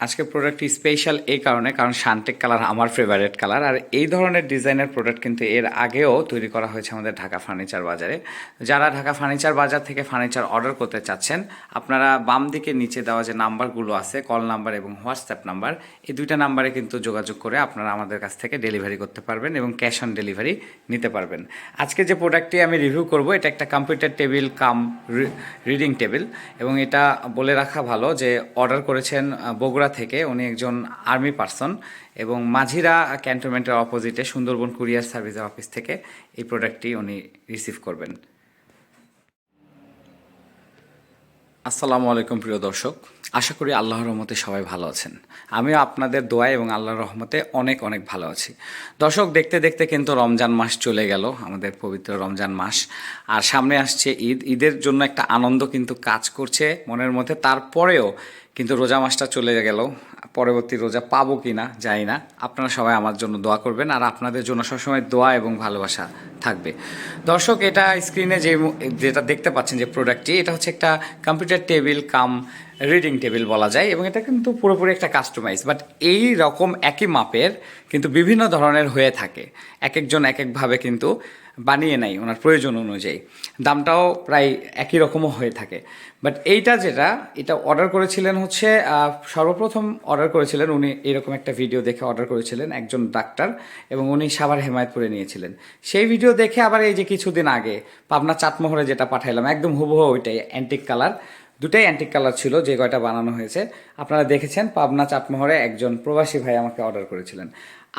আজকে প্রোডাক্টটি স্পেশাল এই কারণে কারণ শান্টেক কালার আমার ফেভারিট কালার আর এই ধরনের ডিজাইনের প্রোডাক্ট কিন্তু এর আগেও তৈরি করা হয়েছে আমাদের ঢাকা ফার্নিচার বাজারে। যারা ঢাকা ফার্নিচার বাজার থেকে ফার্নিচার অর্ডার করতে চাচ্ছেন আপনারা বাম দিকে নিচে দেওয়া যে নাম্বারগুলো আছে কল নাম্বার এবং হোয়াটসঅ্যাপ নাম্বার এই দুইটা নাম্বারে কিন্তু যোগাযোগ করে আপনারা আমাদের কাছ থেকে ডেলিভারি করতে পারবেন এবং ক্যাশ অন ডেলিভারি নিতে পারবেন। আজকে যে প্রোডাক্টটি আমি রিভিউ করব এটা একটা computer table cum reading table এবং এটা বলে রাখা ভালো যে অর্ডার করেছেন আহ, বগুড়া থেকে উনি একজন আর্মি পার্সন এবং মাঝিরা ক্যান্টনমেন্টের অপোজিটে সুন্দরবন কুরিয়ার সার্ভিসের অফিস থেকে এই প্রোডাক্টটি উনি রিসিভ করবেন। আসসালামু আলাইকুম প্রিয় দর্শক, আশা করি আল্লাহর রহমতে সবাই ভালো আছেন। আমিও আপনাদের দোয়া এবং আল্লাহর রহমতে অনেক অনেক ভালো আছি। দর্শক, দেখতে দেখতে কিন্তু রমজান মাস চলে গেল, আমাদের পবিত্র রমজান মাস। আর সামনে আসছে ঈদ। ঈদের জন্য একটা আনন্দ কিন্তু কাজ করছে মনের মধ্যে। তারপরেও কিন্তু রোজা মাসটা চলে গেল। পরবর্তী রোজা পাবো কি না জানি না। আপনারা সবাই আমার জন্য দোয়া করবেন আর আপনাদের জন্য সবসময় দোয়া এবং ভালোবাসা থাকবে। দর্শক, এটা স্ক্রিনে যে যেটা দেখতে পাচ্ছেন যে প্রোডাক্টটি এটা হচ্ছে একটা computer table cum reading table বলা যায় এবং এটা কিন্তু পুরোপুরি একটা কাস্টমাইজ বাট এই রকম একই মাপের কিন্তু বিভিন্ন ধরনের হয়ে থাকে। এক একজন এক একভাবে কিন্তু বানিয়ে নেয়, ওনার প্রয়োজন অনুযায়ী। দামটাও প্রায় একই রকমও হয়ে থাকে। বাট এইটা যেটা, এটা অর্ডার করেছিলেন হচ্ছে সর্বপ্রথম অর্ডার করেছিলেন, উনি এরকম একটা ভিডিও দেখে অর্ডার করেছিলেন একজন ডাক্তার এবং উনি সাভার হেমায়তপুরে নিয়েছিলেন। সেই ভিডিও দেখে আবার এই যে কিছুদিন আগে পাবনা চাটমোহরে যেটা পাঠাইলাম, একদম হুবহু ওইটাই অ্যান্টিক কালার দুটাই অ্যান্টিক কালার ছিল, যে কয়টা বানানো হয়েছে। আপনারা দেখেছেন, পাবনা চাটমোহরে একজন প্রবাসী ভাই আমাকে অর্ডার করেছিলেন।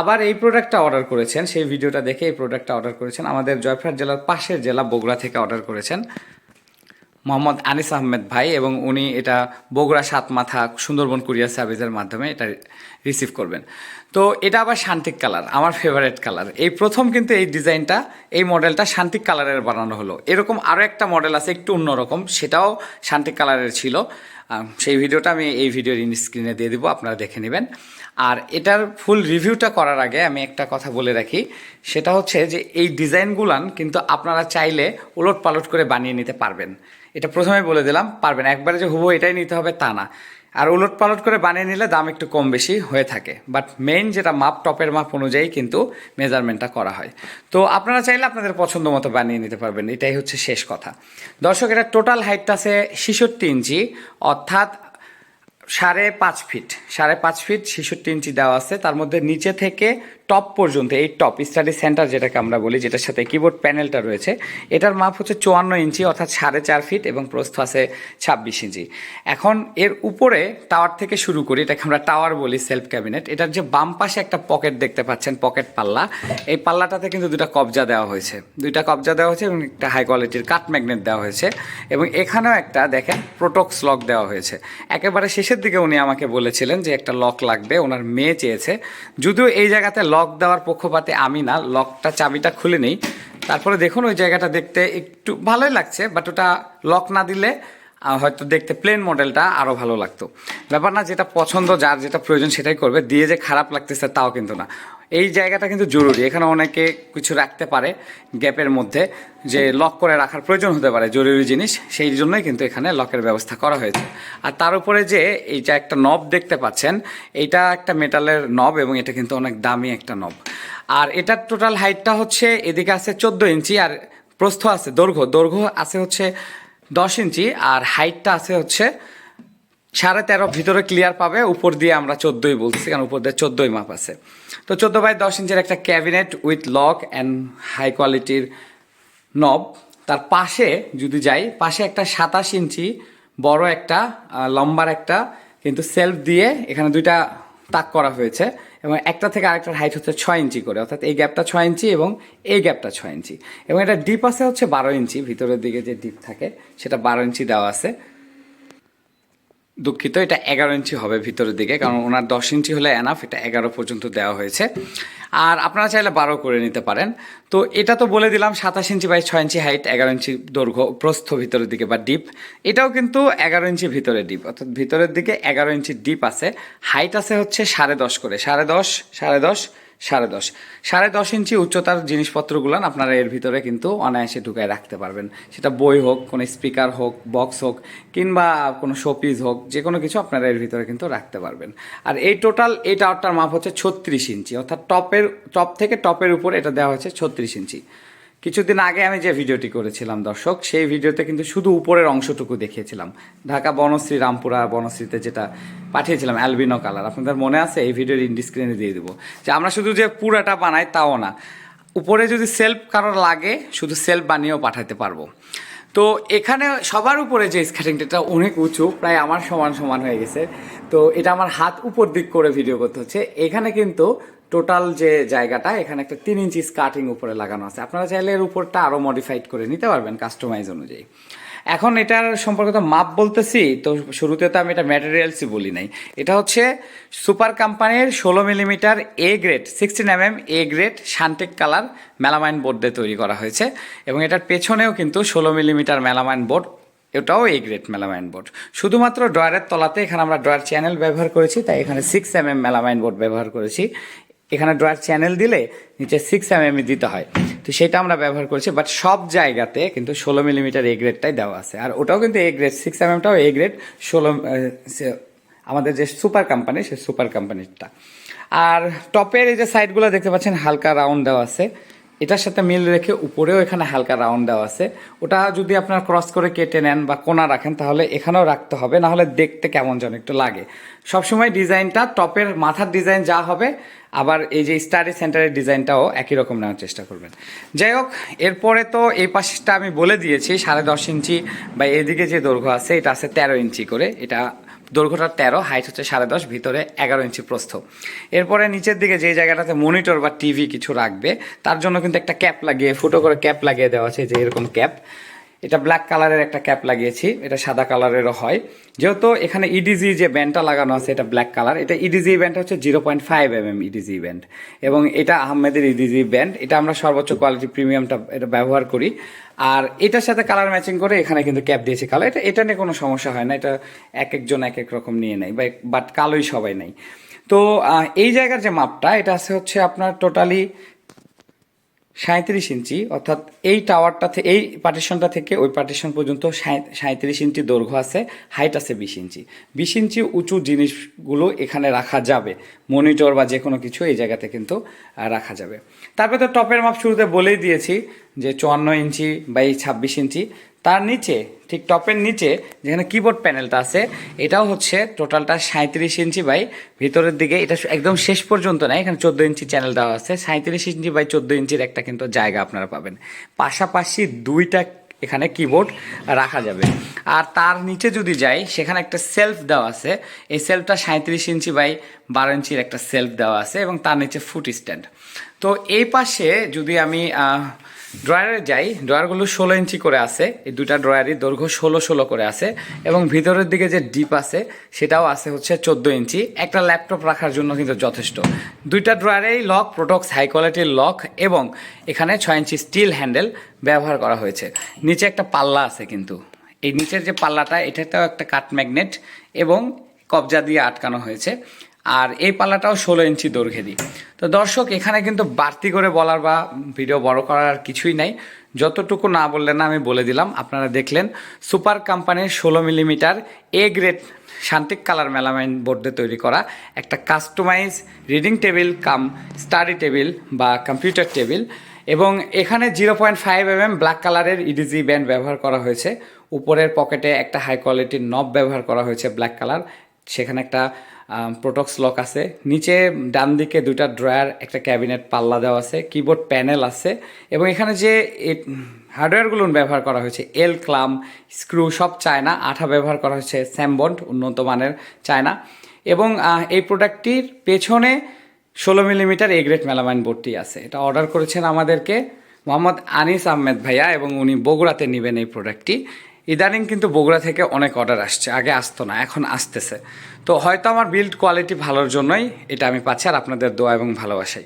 আবার এই প্রোডাক্টটা অর্ডার করেছেন, সেই ভিডিওটা দেখে এই প্রোডাক্টটা অর্ডার করেছেন। আমাদের জয়ফ্রাট জেলার পাশের জেলা বগুড়া থেকে অর্ডার করেছেন মোহাম্মদ আনিস আহমেদ ভাই এবং উনি এটা বগুড়া সাত মাথা সুন্দরবন কুরিয়ার সার্ভিসের মাধ্যমে এটা রিসিভ করবেন। তো এটা আবার শান্তিক কালার আমার ফেভারিট কালার এই প্রথম কিন্তু এই ডিজাইনটা এই মডেলটা শান্তিক কালারের বানানো হলো। এরকম আরও একটা মডেল আছে, একটু অন্যরকম, সেটাও শান্তিক কালারের ছিল। সেই ভিডিওটা আমি এই ভিডিওর ইন স্ক্রিনে দিয়ে দেবো, আপনারা দেখে নেবেন। আর এটার ফুল রিভিউটা করার আগে আমি একটা কথা বলে রাখি। সেটা হচ্ছে যে এই ডিজাইনগুলান কিন্তু আপনারা চাইলে উলট পালট করে বানিয়ে নিতে পারবেন। এটা প্রথমে বলে দিলাম, পারবেন একবারে যে হুবহু এটাই নিতে হবে তা না। আর উলট পালট করে বানিয়ে নিলে দাম একটু কম বেশি হয়ে থাকে। বাট মেইন যেটা মাপ, টপের মাপ অনুযায়ী কিন্তু মেজারমেন্টটা করা হয়। তো আপনারা চাইলে আপনাদের পছন্দ মতো বানিয়ে নিতে পারবেন। এটাই হচ্ছে শেষ কথা। দর্শক, এটা টোটাল হাইটটা আছে ছেষট্টি ইঞ্চি। অর্থাৎ সাড়ে পাঁচ ফিট সাড়ে পাঁচ ফিট ছেষট্টি ইঞ্চি দেওয়া আছে। তার মধ্যে নিচে থেকে টপ পর্যন্ত, এই টপ স্টাডি সেন্টার যেটাকে আমরা বলি, যেটার সাথে কিবোর্ড প্যানেলটা রয়েছে, এটার মাপ হচ্ছে চুয়ান্ন ইঞ্চি অর্থাৎ সাড়ে চার ফিট এবং প্রস্থ আছে ছাব্বিশ ইঞ্চি এখন এর উপরে টাওয়ার থেকে শুরু করি, এটাকে আমরা টাওয়ার বলি সেলফ ক্যাবিনেট এটার যে বাম পাশে একটা পকেট দেখতে পাচ্ছেন পকেট পাল্লা। এই পাল্লাটাতে কিন্তু দুটা কবজা দেওয়া হয়েছে। দুইটা কবজা দেওয়া হয়েছে এবং একটা হাই কোয়ালিটির কাট ম্যাগনেট দেওয়া হয়েছে। এবং এখানেও একটা, দেখেন প্রোটক্স লক দেওয়া হয়েছে। একেবারে শেষের দিকে উনি আমাকে বলেছিলেন যে একটা লক লাগবে, ওনার মেয়ে চেয়েছে। যদিও এই জায়গাতে লক দেওয়ার পক্ষপাতে আমি না লকটা চাবিটা খুলে নেই। তারপরে দেখুন ওই জায়গাটা দেখতে একটু ভালোই লাগছে বাট ওটা লক না দিলে হয়তো দেখতে প্লেন মডেলটা আরও ভালো লাগতো। ব্যাপার না, যেটা পছন্দ, যার যেটা প্রয়োজন সেটাই করবে, দিয়ে যে খারাপ লাগতেছে তাও কিন্তু না। এই জায়গাটা কিন্তু জরুরি। এখানে অনেকে কিছু রাখতে পারে গ্যাপের মধ্যে যে লক করে রাখার প্রয়োজন হতে পারে জরুরি জিনিস। সেই জন্যই কিন্তু এখানে লকের ব্যবস্থা করা হয়েছে। আর তার উপরে যে এইটা একটা নব দেখতে পাচ্ছেন এটা একটা মেটালের নব এবং এটা কিন্তু অনেক দামি একটা নব। আর এটার টোটাল হাইটটা হচ্ছে এদিকে আছে চোদ্দ ইঞ্চি আর প্রস্থ আছে দৈর্ঘ্য। দৈর্ঘ্য আছে হচ্ছে দশ ইঞ্চি আর হাইটটা আছে হচ্ছে সাড়ে তেরো ভিতরে ক্লিয়ার পাবে, উপর দিয়ে আমরা চোদ্দোই বলছি কারণ উপর দিয়ে চোদ্দোই মাপ আছে। তো চোদ্দ বাই দশ ইঞ্চের একটা cabinet with lock and high কোয়ালিটির নব তার পাশে যদি যাই, পাশে একটা সাতাশ ইঞ্চি বড় একটা লম্বার একটা, কিন্তু সেলফ দিয়ে এখানে দুইটা তাক করা হয়েছে, এবং একটা থেকে আরেকটার হাইট হচ্ছে ছয় ইঞ্চি করে, অর্থাৎ এই গ্যাপটা ছয় ইঞ্চি এবং এই গ্যাপটা ছয় ইঞ্চি। এবং এটা ডিপ আছে হচ্ছে বারো ইঞ্চি, ভিতরের দিকে যে ডিপ থাকে, সেটা বারো ইঞ্চি দেওয়া আছে। দুঃখিত, এটা এগারো ইঞ্চি হবে ভিতরের দিকে, কারণ ওনার দশ ইঞ্চি হলে এনাফ এটা এগারো পর্যন্ত দেওয়া হয়েছে। আর আপনারা চাইলে বারো করে নিতে পারেন। তো এটা তো বলে দিলাম, সাতাশ ইঞ্চি বাই ছয় ইঞ্চি হাইট এগারো ইঞ্চি দৈর্ঘ্য, প্রস্থ ভিতরের দিকে বা ডিপ এটাও কিন্তু এগারো ইঞ্চি ভিতরে ডিপ অর্থাৎ ভিতরের দিকে এগারো ইঞ্চি ডিপ আছে। হাইট আছে হচ্ছে সাড়ে দশ করে, সাড়ে দশ সাড়ে দশ সাড়ে দশ। সাড়ে দশ ইঞ্চি উচ্চতার জিনিসপত্রগুলো আপনারা এর ভিতরে কিন্তু অনায়াসে ঢুকায় রাখতে পারবেন। সেটা বই হোক, কোনো স্পিকার হোক, বক্স হোক, কিংবা কোনো শোপিস হোক যে কোনো কিছু আপনারা এর ভিতরে কিন্তু রাখতে পারবেন। আর এই টোটাল এই টাওয়ারটার মাপ হচ্ছে ছত্রিশ ইঞ্চি, অর্থাৎ টপের, টপ থেকে টপের উপর এটা দেওয়া হয়েছে ছত্রিশ ইঞ্চি। কিছুদিন আগে আমি যে ভিডিওটি করেছিলাম, দর্শক, সেই ভিডিওতে কিন্তু শুধু উপরের অংশটুকু দেখিয়েছিলাম। ঢাকা বনশ্রী, রামপুরা বনশ্রীতে যেটা পাঠিয়েছিলাম, অ্যালবিনো কালার। আপনাদের মনে আছে? এই ভিডিওর ইন্ডিস্ক্রিনে দিয়ে দেবো। যে আমরা শুধু যে পুরাটা বানাই, তাও না। উপরে যদি সেলফ কারোর লাগে, শুধু সেলফ বানিয়েও পাঠাতে পারব। তো এখানে সবার উপরে যে স্কার্টিংটা অনেক উঁচু, প্রায় আমার সমান সমান হয়ে গেছে। তো এটা আমার হাত উপর দিক করে ভিডিও করতে হচ্ছে। এখানে কিন্তু টোটাল যে জায়গাটা, এখানে একটা তিন ইঞ্চি স্কার্টিং উপরে লাগানো আছে। আপনারা চাইলে এর উপরটা আরও মডিফাইড করে নিতে পারবেন কাস্টমাইজ অনুযায়ী। এখন এটার সম্পর্কে তো মাপ বলতেছি, তো শুরুতে তো আমি এটা ম্যাটেরিয়ালসই বলি নাই। এটা হচ্ছে সুপার কোম্পানির ষোলো millimetre A grade sixteen M M A grade শান্টেক colour melamine board দিয়ে তৈরি করা হয়েছে। এবং এটার পেছনেও কিন্তু ষোলো মিলিমিটার মেলামাইন বোর্ড এটাও এ গ্রেড মেলামাইন বোর্ড শুধুমাত্র ড্রয়ারের তলাতে, এখানে আমরা ড্রয়ার চ্যানেল ব্যবহার করেছি, তাই এখানে six M M melamine board ব্যবহার করেছি। এখানে ড্রয়ার চ্যানেল দিলে নিচে সিক্স এম এম দিতে হয়। তো সেটা আমরা ব্যবহার করছি বাট সব জায়গাতে কিন্তু ষোলো মিলিমিটার এ গ্রেডটাই দেওয়া আছে। আর ওটাও কিন্তু এ গ্রেড সিক্স এম এমটাও এ গ্রেড ষোলো আমাদের যে সুপার কোম্পানি সে সুপার কোম্পানিরটা আর টপের এই যে সাইডগুলো দেখতে পাচ্ছেন, হালকা রাউন্ড দেওয়া আছে। এটার সাথে মিল রেখে উপরেও এখানে হালকা রাউন্ড দেওয়া আছে। ওটা যদি আপনার ক্রস করে কেটে নেন বা কোনা রাখেন, তাহলে এখানেও রাখতে হবে না হলে দেখতে কেমন যেন একটু লাগে। সবসময় ডিজাইনটা টপের মাথার ডিজাইন যা হবে, আবার এই যে স্টাডি সেন্টারের ডিজাইনটাও একই রকম নেওয়ার চেষ্টা করবেন। যাই হোক, এরপরে তো এই পাশটা আমি বলে দিয়েছি, সাড়ে দশ ইঞ্চি বা এদিকে যে দৈর্ঘ্য আছে, এটা আছে তেরো ইঞ্চি করে, এটা দৈর্ঘ্যটা তেরো হাইট হচ্ছে সাড়ে দশ, ভিতরে এগারো ইঞ্চি প্রস্থ। এরপরে নিচের দিকে যে জায়গাটাতে মনিটর বা টিভি কিছু রাখবে, তার জন্য কিন্তু একটা ক্যাপ লাগিয়ে ফুটো করে ক্যাপ লাগিয়ে দেওয়া আছে যে এরকম ক্যাপ এটা ব্ল্যাক কালারের একটা ক্যাপ লাগিয়েছি, এটা সাদা কালারেরও হয়। যেহেতু এখানে ইডিজি যে ব্যান্ডটা লাগানো আছে, এটা ব্ল্যাক কালার এটা ইডিজি ব্যান্ড হচ্ছে zero point five M M edge band এবং এটা আহমেদের ইডিজি ব্যান্ড এটা আমরা সর্বোচ্চ কোয়ালিটি প্রিমিয়ামটা এটা ব্যবহার করি। আর এটার সাথে কালার ম্যাচিং করে এখানে কিন্তু ক্যাপ দিয়েছি কালো এটা এটা নিয়ে কোনো সমস্যা হয় না, এটা এক একজন এক এক রকম নিয়ে নেয়, বা বাট কালোই সবাই নেয়। তো এই জায়গার যে মাপটা, এটা আছে হচ্ছে আপনার টোটালি সাঁত্রিশ ইঞ্চি, অর্থাৎ এই টাওয়ারটা থেকে এই পার্টিশনটা থেকে ওই পার্টিশন পর্যন্ত সাঁত্রিশ ইঞ্চি দৈর্ঘ্য আছে হাইট আছে বিশ ইঞ্চি। বিশ ইঞ্চি উঁচু জিনিসগুলো এখানে রাখা যাবে। মনিটর বা যে কোনো কিছু এই জায়গাতে কিন্তু রাখা যাবে। তারপরে তো টপের মাপ শুরুতে বলেই দিয়েছি যে চুয়ান্ন ইঞ্চি বাই ছাব্বিশ ইঞ্চি, তার নিচে, ঠিক টপের নিচে যেখানে কিবোর্ড প্যানেলটা আছে, এটাও হচ্ছে টোটালটা সাঁত্রিশ ইঞ্চি বাই ভিতরের দিকে, এটা একদম শেষ পর্যন্ত না, এখানে চোদ্দ ইঞ্চি চ্যানেল দেওয়া আছে সাঁত্রিশ ইঞ্চি বাই চোদ্দ ইঞ্চির একটা কিন্তু জায়গা আপনারা পাবেন। পাশাপাশি দুইটা এখানে কিবোর্ড রাখা যাবে। আর তার নিচে যদি যাই, সেখানে একটা সেলফ দেওয়া আছে। এই সেলফটা সাঁত্রিশ ইঞ্চি বাই বারো ইঞ্চির একটা সেলফ দেওয়া আছে এবং তার নিচে ফুট স্ট্যান্ড তো এই পাশে যদি আমি ড্রয়ারে যাই ড্রয়ারগুলো ষোলো ইঞ্চি করে আছে। এই দুটা ড্রয়ারই দৈর্ঘ্য ষোলো ষোলো করে আছে এবং ভিতরের দিকে যে ডিপ আছে, সেটাও আছে হচ্ছে চোদ্দ ইঞ্চি। একটা ল্যাপটপ রাখার জন্য কিন্তু যথেষ্ট। দুইটা ড্রয়ারেই লক প্রোটক্স হাই কোয়ালিটির লক এবং এখানে ছয় ইঞ্চি স্টিল হ্যান্ডেল ব্যবহার করা হয়েছে। নিচে একটা পাল্লা আছে কিন্তু। এই নিচের যে পাল্লাটা, এটাতেও একটা কাট ম্যাগনেট এবং কবজা দিয়ে আটকানো হয়েছে। আর এই পাল্লাটাও ষোলো ইঞ্চি দৈর্ঘ্যেরই। তো দর্শক, এখানে কিন্তু বাড়তি করে বলার বা ভিডিও বড় করার কিছুই নাই। যতটুকু না বললেন না আমি বলে দিলাম। আপনারা দেখলেন, সুপার কোম্পানির ষোলো মিলিমিটার এ গ্রেড শান্তিক কালার মেলামাইন বোর্ডে তৈরি করা একটা customise reading table cum, study table বা কম্পিউটার টেবিল। এবং এখানে zero point five M M black কালারের ইডিজি ব্যান্ড ব্যবহার করা হয়েছে। উপরের পকেটে একটা হাই কোয়ালিটির নব ব্যবহার করা হয়েছে ব্ল্যাক কালার সেখানে একটা প্রোটক্স লক আছে। নিচে ডান দিকে দুইটা ড্রয়ার একটা ক্যাবিনেট পাল্লা দেওয়া আছে কিবোর্ড প্যানেল আছে এবং এখানে যে হার্ডওয়্যারগুলো ব্যবহার করা হয়েছে এল ক্লাম স্ক্রু সব চায়না, আঠা ব্যবহার করা হয়েছে স্যামবন্ড উন্নত মানের চায়না এবং এই প্রোডাক্টটির পেছনে ষোলো মিলিমিটার এ গ্রেড মেলামাইন বোর্ডটি আছে। এটা অর্ডার করেছেন আমাদেরকে মোহাম্মদ আনিস আহমেদ ভাইয়া এবং উনি বগুড়াতে নেবেন এই প্রোডাক্টটি ইদানিং কিন্তু বগুড়া থেকে অনেক অর্ডার আসছে, আগে আসতো না, এখন আসতেছে। তো হয়তো আমার বিল্ড কোয়ালিটি ভালোর জন্যই এটা আমি পাচ্ছি আর আপনাদের দোয়া এবং ভালোবাসাই।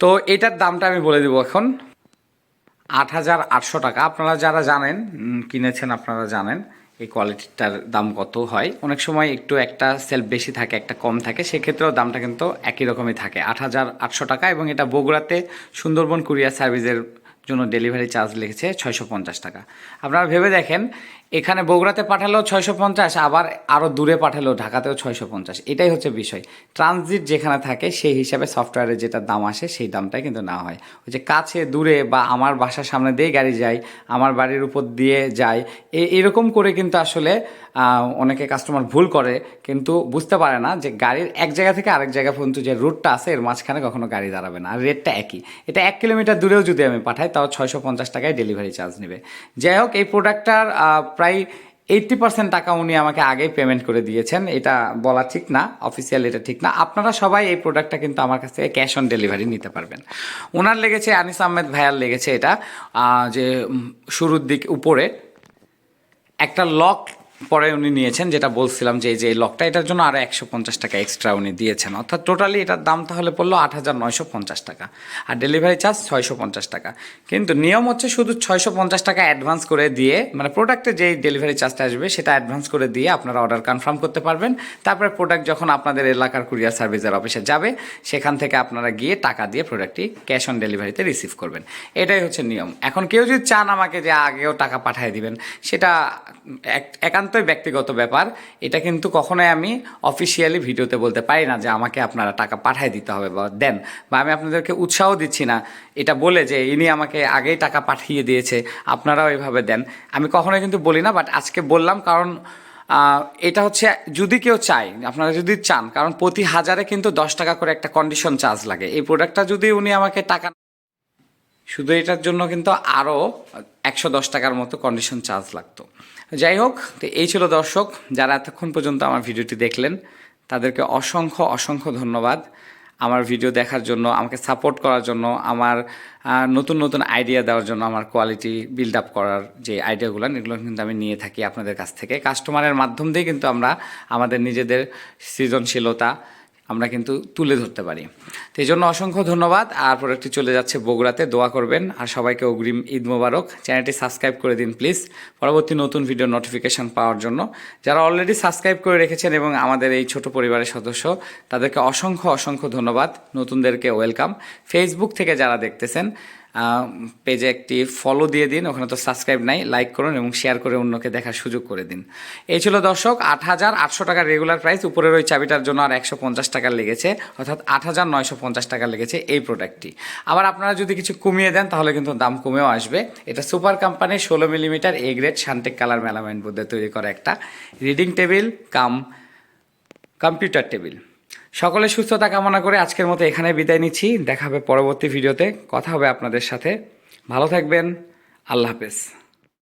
তো এটার দামটা আমি বলে দেবো এখন। আট হাজার আটশো টাকা। আপনারা যারা জানেন কিনেছেন আপনারা জানেন। এই কোয়ালিটিটার দাম কত হয়? অনেক সময় একটু একটা সেল বেশি থাকে, একটা কম থাকে, সেক্ষেত্রেও দামটা কিন্তু একই রকমই থাকে। আট হাজার আটশো টাকা এবং এটা বগুড়াতে সুন্দরবন কুরিয়ার সার্ভিসের জন্য ডেলিভারি চার্জ লিখেছে ছয়শো পঞ্চাশ টাকা। আপনারা ভেবে দেখেন এখানে বগুড়াতে পাঠালেও ছয়শো পঞ্চাশ, আবার আরও দূরে পাঠালেও ঢাকাতেও ছয়শো পঞ্চাশ। এটাই হচ্ছে বিষয়। ট্রানজিট যেখানে থাকে, সেই হিসাবে সফটওয়্যারের যেটা দাম আসে, সেই দামটাই কিন্তু না হয়। ওই যে কাছে, দূরে বা আমার বাসার সামনে দিয়ে গাড়ি যায়, আমার বাড়ির উপর দিয়ে যায় এরকম করে কিন্তু আসলে অনেকে কাস্টমার ভুল করে, কিন্তু বুঝতে পারে না যে গাড়ির এক জায়গা থেকে আরেক জায়গা পর্যন্ত যে রুটটা আছে, এর মাঝখানে কখনো গাড়ি দাঁড়াবে না। আর রেটটা একই। এটা এক কিলোমিটার দূরেও যদি আমি পাঠাই, তাও ছয়শো পঞ্চাশ টাকায় ডেলিভারি চার্জ নেবে। যাই হোক, এই প্রোডাক্টটার প্রায় এইটটি পার্সেন্ট টাকা উনি আমাকে আগেই পেমেন্ট করে দিয়েছেন। এটা বলা ঠিক না অফিসিয়াল এটা ঠিক না। আপনারা সবাই এই প্রোডাক্টটা কিন্তু আমার কাছ থেকে ক্যাশ অন ডেলিভারি নিতে পারবেন। ওনার লেগেছে, আনিস আহমেদ ভাইয়ার লেগেছে এটা যে শুরুর দিক উপরে একটা লক পরে উনি নিয়েছেন, যেটা বলছিলাম যে এই যে লকটা এটার জন্য আরও একশো পঞ্চাশ টাকা এক্সট্রা উনি দিয়েছেন। অর্থাৎ টোটালি এটার দাম তাহলে পড়ল আট হাজার নয়শো পঞ্চাশ টাকা। আর ডেলিভারি চার্জ ছয়শো পঞ্চাশ টাকা। কিন্তু নিয়ম হচ্ছে শুধু ছয়শো পঞ্চাশ টাকা অ্যাডভান্স করে দিয়ে মানে প্রোডাক্টে যেই ডেলিভারি চার্জটা আসবে, সেটা অ্যাডভান্স করে দিয়ে আপনারা অর্ডার কনফার্ম করতে পারবেন। তারপরে প্রোডাক্ট যখন আপনাদের এলাকার কুরিয়ার সার্ভিসের অফিসে যাবে, সেখান থেকে আপনারা গিয়ে টাকা দিয়ে প্রোডাক্টটি ক্যাশ অন ডেলিভারিতে রিসিভ করবেন। এটাই হচ্ছে নিয়ম। এখন কেউ যদি চান আমাকে যে আগেও টাকা পাঠিয়ে দিবেন, সেটা এক- একান্তই ব্যক্তিগত ব্যাপার। এটা কিন্তু কখনোই আমি অফিসিয়ালি ভিডিওতে বলতে পারি না যে আমাকে আপনারা টাকা পাঠিয়ে দিতে হবে বা দেন বা আমি আপনাদেরকে উৎসাহ দিচ্ছি না। এটা বলে যে ইনি আমাকে আগেই টাকা পাঠিয়ে দিয়েছে, আপনারাও এইভাবে দেন। আমি কখনোই কিন্তু বলি না বাট আজকে বললাম কারণ এটা হচ্ছে যদি কেউ চায়, আপনারা যদি চান, কারণ প্রতি হাজারে কিন্তু দশ টাকা করে একটা কন্ডিশন চার্জ লাগে। এই প্রোডাক্টটা যদি উনি আমাকে টাকা শুধু এটার জন্য কিন্তু আরও একশো দশ টাকার মতো কন্ডিশন চার্জ লাগতো। যাই হোক, তো এই ছিল দর্শক, যারা এতক্ষণ পর্যন্ত আমার ভিডিওটি দেখলেন, তাদেরকে অসংখ্য অসংখ্য ধন্যবাদ। আমার ভিডিও দেখার জন্য, আমাকে সাপোর্ট করার জন্য, আমার নতুন নতুন আইডিয়া দেওয়ার জন্য, আমার কোয়ালিটি বিল্ড আপ করার যে আইডিয়াগুলো এগুলো কিন্তু আমি নিয়ে থাকি আপনাদের কাছ থেকে। কাস্টমারের মাধ্যম দিয়ে কিন্তু আমরা আমাদের নিজেদের সৃজনশীলতা আমরা কিন্তু তুলে ধরতে পারি। তো এই জন্য অসংখ্য ধন্যবাদ। আর প্রোডাক্টটি চলে যাচ্ছে বগুড়াতে, দোয়া করবেন। আর সবাইকে অগ্রিম ঈদ মোবারক। চ্যানেলটি সাবস্ক্রাইব করে দিন, প্লিজ। পরবর্তী নতুন ভিডিও নোটিফিকেশান পাওয়ার জন্য। যারা অলরেডি সাবস্ক্রাইব করে রেখেছেন এবং আমাদের এই ছোট পরিবারের সদস্য, তাদেরকে অসংখ্য অসংখ্য ধন্যবাদ। নতুনদেরকে ওয়েলকাম। ফেসবুক থেকে যারা দেখতেছেন পেজে একটি ফলো দিয়ে দিন, ওখানে তো সাবস্ক্রাইব নাই লাইক করুন এবং শেয়ার করে অন্যকে দেখার সুযোগ করে দিন। এই ছিল দর্শক, আট হাজার আটশো টাকার রেগুলার প্রাইস উপরের ওই চাবিটার জন্য আর একশো পঞ্চাশ টাকা লেগেছে, অর্থাৎ আট হাজার নয়শো পঞ্চাশ টাকা লেগেছে এই প্রোডাক্টটি আবার আপনারা যদি কিছু কমিয়ে দেন, তাহলে কিন্তু দাম কমেও আসবে। এটা সুপার কোম্পানির ষোলো মিলিমিটার এ গ্রেড শান্টেক কালার মেলামাইন বুদ্ধে তৈরি করা একটা reading table cum computer table সকলে সুস্থতা কামনা করে আজকের মতো এখানে বিদায় নিচ্ছি। দেখা হবে পরবর্তী ভিডিওতে। কথা হবে আপনাদের সাথে। ভালো থাকবেন। আল্লাহ হাফেজ।